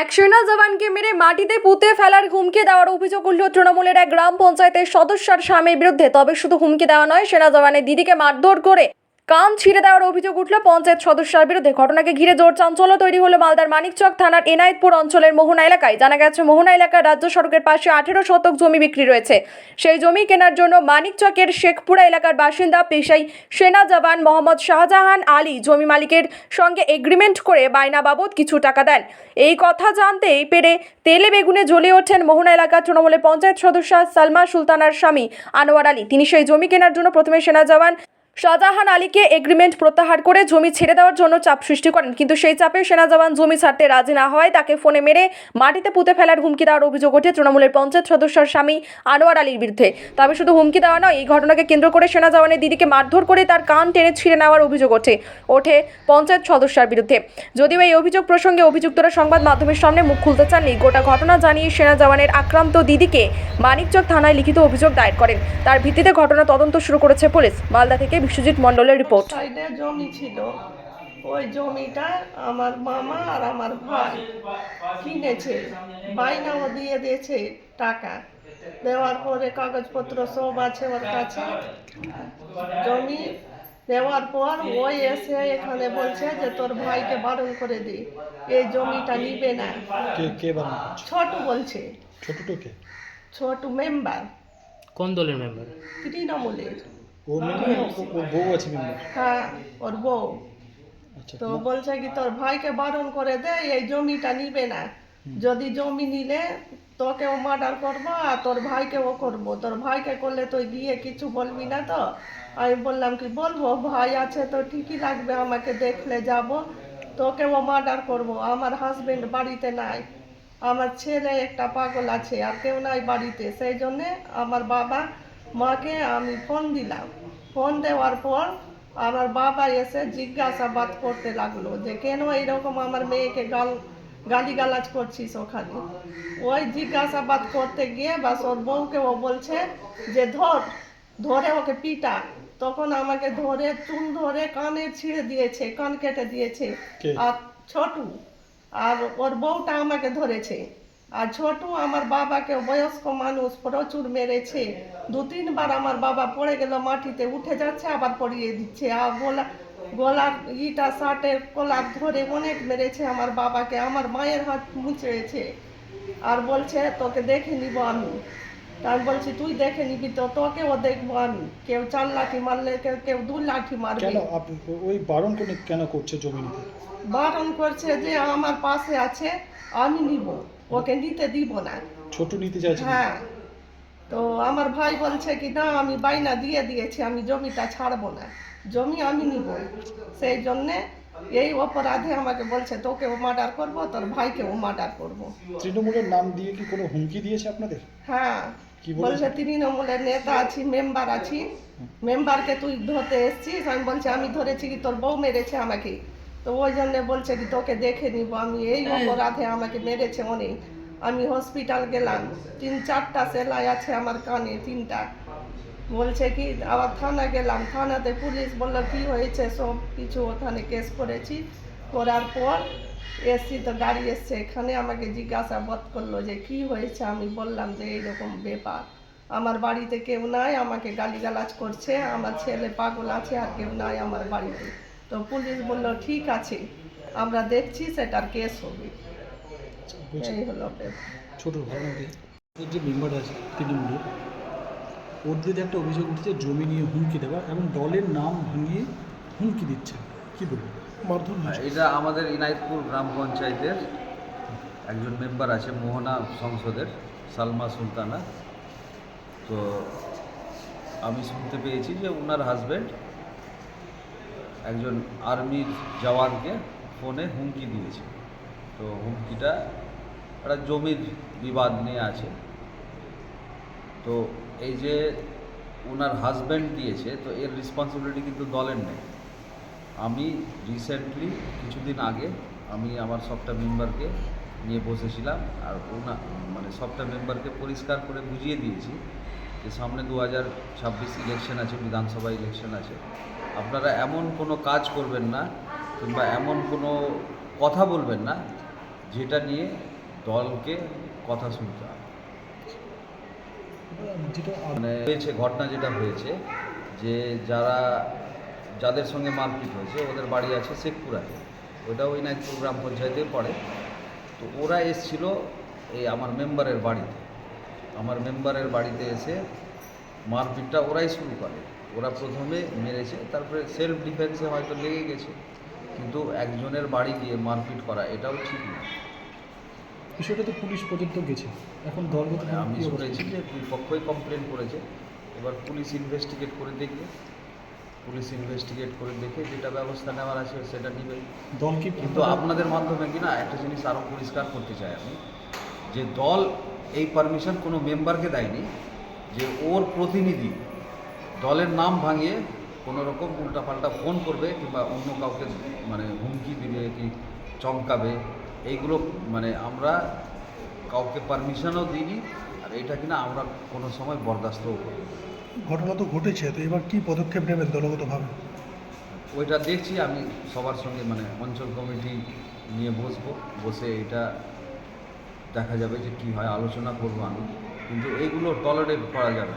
এক সেনা জওয়ানকে মেরে মাটিতে পুঁতে ফেলার হুমকি দেওয়ার অভিযোগ উঠল তৃণমূলের এক গ্রাম পঞ্চায়েতের সদস্যার স্বামীর বিরুদ্ধে। তবে শুধু হুমকি দেওয়া নয়, সেনা জওয়ানের দিদিকে মারধর করে কান ছিঁড়ে দেওয়ার অভিযোগ উঠল পঞ্চায়েত সদস্যার বিরুদ্ধে। ঘটনাকে ঘিরে জোর চাঞ্চল্য তৈরি হলো মালদার মানিকচক থানার এনায়েতপুর অঞ্চলের মোহনা এলাকায়। জানা গেছে, মোহনা এলাকার রাজ্য সড়কের পাশে আঠেরো শতক জমি বিক্রি রয়েছে। সেই জমি কেনার জন্য মানিকচকের শেখপুরা এলাকার বাসিন্দা, পেশাই সেনা জওয়ান মোহাম্মদ শাহজাহান আলী জমি মালিকের সঙ্গে এগ্রিমেন্ট করে বায়না বাবদ কিছু টাকা দেন। এই কথা জানতেই পেরে তেলে বেগুনে জ্বলে ওঠেন মোহনা এলাকার তৃণমূলের পঞ্চায়েত সদস্য সালমা সুলতানার স্বামী আনোয়ার আলী। তিনি সেই জমি কেনার জন্য প্রথমে সেনা জওয়ান শাহজাহান আলীকে এগ্রিমেন্ট প্রত্যাহার করে জমি ছেড়ে দেওয়ার জন্য চাপ সৃষ্টি করেন। কিন্তু সেই চাপে সেনা জওয়ান জমি ছাড়তে রাজি না হওয়ায় তাকে ফোনে মেরে মাটিতে পুঁতে ফেলার হুমকি দেওয়ার অভিযোগ ওঠে তৃণমূলের পঞ্চায়েত সদস্যর স্বামী আনোয়ার আলীর বিরুদ্ধে। তবে শুধু হুমকি দেওয়া নয়, এই ঘটনাকে কেন্দ্র করে সেনা জওয়ানের দিদিকে মারধর করে তার কান টেনে ছিঁড়ে নেওয়ার অভিযোগ ওঠে ওঠে পঞ্চায়েত সদস্যার বিরুদ্ধে। যদিও এই অভিযোগ প্রসঙ্গে অভিযুক্তরা সংবাদ মাধ্যমের সামনে মুখ খুলতে চাননি, গোটা ঘটনা জানিয়ে সেনা জওয়ানের আক্রান্ত দিদিকে মানিকচক থানায় লিখিত অভিযোগ দায়ের করেন। তার ভিত্তিতে ঘটনা তদন্ত শুরু করেছে পুলিশ। মালদা থেকে বিশ্বজিৎ মণ্ডলের রিপোর্ট সাইডে জমি ছিল ওই জমিটা আমার মামা আর আমার ভাই কিনেছে বাইনাও দিয়ে দিয়েছে টাকা। দেওয়ার পরে কাগজপত্র সব আছে ওর কাছে। জমি দেওয়ার পর ওই এসে এখানে বলছে যে তোর ভাইকে বারণ করে দি এই জমিটা নিবে না। কে কে বারণ করছে? ছোট বলছে। ছোটটোকে ছোট মেম্বার কোন দলের মেম্বার তৃণমূলের। ও বউ আছে হ্যাঁ ওর বউ। আচ্ছা তো বলছে কি তোর ভাইকে বারণ করে দে এই জমিটা নিবে না। যদি জমি নিলে তোকেও মার্ডার করব আর তোর ভাইকেও করব। তোর ভাইকে করলে তুই গিয়ে কিছু বলবি না তো? আমি বললাম কি বলব ভাই আছে তো ঠিকই লাগবে আমাকে দেখলে যাব। তোকেও মার্ডার করব আমার হাজবেন্ড বাড়িতে নাই। আমার ছেলে একটা পাগল আছে আর কেউ নাই বাড়িতে। সেই জন্যে আমার বাবা মাকে আমি ফোন দিলাম। ফোন দেওয়ার পর আমার বাবা এসে জিজ্ঞাসাবাদ করতে লাগল যে কেন এরকম আমার মেয়েকে গাল গালিগালাজ করছিস ওখানে? ওই জিজ্ঞাসাবাদ করতে গিয়ে বাস ওর বউকে ও বলছে যে ধর ধরে ওকে পিটা। তখন আমাকে ধরে চুল ধরে কানে ছিঁড়ে দিয়েছে কান কেটে দিয়েছে। আর ছোটু আর ওর বউটা আমাকে ধরেছে। আর ছোট আমার বাবাকে বয়স্ক মানুষ প্রচুর মেরেছে। দু তিনবার আমার বাবা পড়ে গেল মাটিতে, উঠে যাচ্ছে, আবার পড়িয়ে দিচ্ছে। আর গোলা গলার ইটা, শার্টের কলার ধরে অনেক মেরেছে আমার বাবাকে। আমার মায়ের হাত মুচড়েছে। আর বলছে, তোকে দেখে নিব আমি। আমি বলছি তুই দেখে নিবি তো তোকেও দেখব আমি। কেউ চার লাঠি মারলে কেউ কেউ দু লাঠি মারবে। কেন আপনি ওই বারণ করে কেন করছে জমি নিতে বারণ করছে যে আমার পাশে আছে আমি নিব। ওকে নিতে দিব না। ছোট নিতে চাইছে হ্যাঁ। তো আমার ভাই বলছে কি না আমি বাইনা দিয়ে দিয়েছি আমি জমিটা ছাড়বো না। জমি আমি নিব। সেই জন্যে এই অপরাধে আমাকে বলছে তোকে ও মার্ডার করব তোর ভাইকেও মার্ডার করব। তৃণমূলের নাম দিয়ে কি কোনো হুমকি দিয়েছে আপনাদের? হ্যাঁ। বলেছে? বলছে তৃণমূলের নেতা আছি মেম্বার আছি। মেম্বারকে তুই ধরতে এসছিস? আমি বলছি আমি ধরেছি কি তোর বউ মেরেছে আমাকে। তো ওই জন্য বলছে কি তোকে দেখে নিব আমি এই অপরাধে আমাকে মেরেছে অনেক। আমি হসপিটাল গেলাম তিন চারটা সেলাই আছে আমার কানে তিনটা। বলছে কি আবার থানা গেলাম থানাতে পুলিশ বলল কি হয়েছে সব কিছু? ওখানে কেস করেছি। করার পর এসছি তো গাড়ি এসছে এখানে আমাকে জিজ্ঞাসাবাদ করল যে কি হয়েছে? আমি বললাম যে এইরকম ব্যাপার। আমার বাড়িতে কেউ নাই আমাকে গালিগালাজ করছে আমার ছেলে পাগল আছে আর কেউ নাই আমার বাড়িতে। তো পুলিশ বলল ঠিক আছে আমরা দেখছি সেটার কেস হবে। এই হলো ছোট যে মেম্বার আছে তৃণমূলের ওর বিরুদ্ধে একটা অভিযোগ উঠেছে জমি নিয়ে হুমকি দেওয়া এবং দলের নাম ভাঙিয়ে হুমকি দিচ্ছে কি বলব মারধর হয়েছে। এটা আমাদের ইনায়তপুর গ্রাম পঞ্চায়েতের একজন মেম্বার আছে, মোহনা সংসদের, সালমা সুলতানা। তো আমি শুনতে পেয়েছি যে ওনার হাজব্যান্ড একজন আর্মির জওয়ানকে ফোনে হুমকি দিয়েছে। তো হুমকিটা একটা জমির বিবাদ নিয়ে আছে। তো এই যে ওনার হাজব্যান্ড দিয়েছে, তো এর রেসপন্সিবিলিটি কিন্তু দলের নেই। আমি রিসেন্টলি কিছুদিন আগে আমি আমার সবটা মেম্বারকে নিয়ে বসেছিলাম আর ওনা মানে সবটা মেম্বারকে পরিষ্কার করে বুঝিয়ে দিয়েছি যে সামনে দু হাজার ছাব্বিশ ইলেকশন আছে বিধানসভা ইলেকশন আছে। আপনারা এমন কোনো কাজ করবেন না কিংবা এমন কোনো কথা বলবেন না যেটা নিয়ে দলকে কথা শুনতে হবে। যেটা মানে হয়েছে ঘটনা যেটা হয়েছে যে যারা যাদের সঙ্গে মারপিট হয়েছে ওদের বাড়ি আছে শেখপুরাতে। ওটা ওই নাইটপুর গ্রাম পঞ্চায়েতে পড়ে। তো ওরা এসছিল এই আমার মেম্বারের বাড়িতে। আমার মেম্বারের বাড়িতে এসে মারপিটটা ওরাই শুরু করে। ওরা প্রথমে মেরেছে তারপরে সেলফ ডিফেন্সে হয়তো লেগে গেছে। কিন্তু একজনের বাড়ি গিয়ে মারপিট করা এটাও ঠিক না। বিষয়টা তো পুলিশ পর্যন্ত গেছে। এখন দলগত মানে আমি শুনেছি যে দুই পক্ষই কমপ্লেন করেছে। এবার পুলিশ ইনভেস্টিগেট করে দেখবে। পুলিশ ইনভেস্টিগেট করে দেখে যেটা ব্যবস্থা নেওয়ার আছে সেটা নেবে দল কি কিন্তু আপনাদের মাধ্যমে কি না একটা জিনিস আরও পরিষ্কার করতে চাই আমি যে দল এই পারমিশন কোনো মেম্বারকে দেয়নি যে ওর প্রতিনিধি দলের নাম ভাঙিয়ে কোনো রকম উল্টাপাল্টা ফোন করবে কিংবা অন্য কাউকে মানে হুমকি দিবে কি চমকাবে এইগুলো মানে আমরা কাউকে পারমিশনও দিইনি আর এটা কিনা আমরা কোনো সময় বরদাস্তও করি। ঘটনা তো ঘটেছে তো এবার কি পদক্ষেপ নেবেন দলগতভাবে? ওইটা দেখছি আমি সবার সঙ্গে মানে অঞ্চল কমিটি নিয়ে বসবো বসে এটা দেখা যাবে যে কি হয় আলোচনা করব আমি। কিন্তু এইগুলো টলারেট করা যাবে